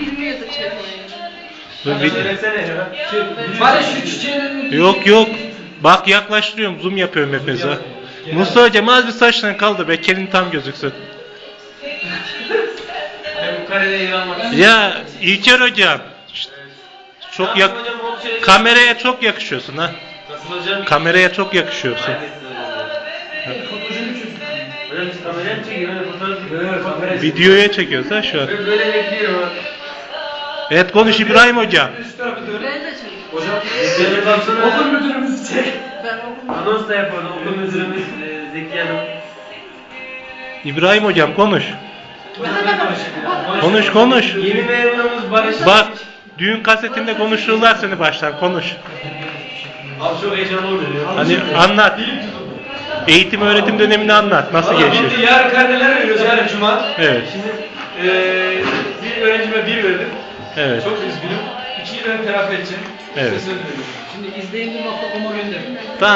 Bilmiyorduk çekmeyi. Dur bir- Söylesene ya. Bari şu çiçeğin Yok yok. Bak yaklaştırıyorum. Zoom yapıyorum Efes'e. Musa hocam az bir saçlarını kaldır be. Kelin tam gözüksün. Bu karede yer almak istiyorum. Ya İlker hocam. şşt, Çok yak Hocam o şey- kameraya çok yakışıyorsun ha. Nasıl hocam? Kameraya çok yakışıyorsun. Hocam siz kameraya mı çekiyorsun? Öyle fotoğraf Evet, kamera- Videoya çekiyoruz ha şu an. Böyle bekliyorum ha. Evet konuş İbrahim dön. Ben de çektim. Hocam. Böyle baksana. Okul müdürümüzü çek. Ben okumuyorum. Anons da yapardı. Okul müdürümüz e, Zeki Hanım. İbrahim hocam konuş. Konuş konuş. Yeni memurumuz Barış. Bak düğün kasetinde konuştururlar seni baştan konuş. Abi çok heyecanlı oluyor. Hani anlat. Eğitim öğretim dönemini anlat. Nasıl Valla geçti? bitti. Yarın karneler veriyoruz yarın cuma. Evet. Şimdi eee bir öğrencime bir verdim. Evet. Çok üzgünüm. İkiyi ben telafi edeceğim. Evet. Size söz veriyorum. Şimdi izleyin.com'a gönderin. Tamam.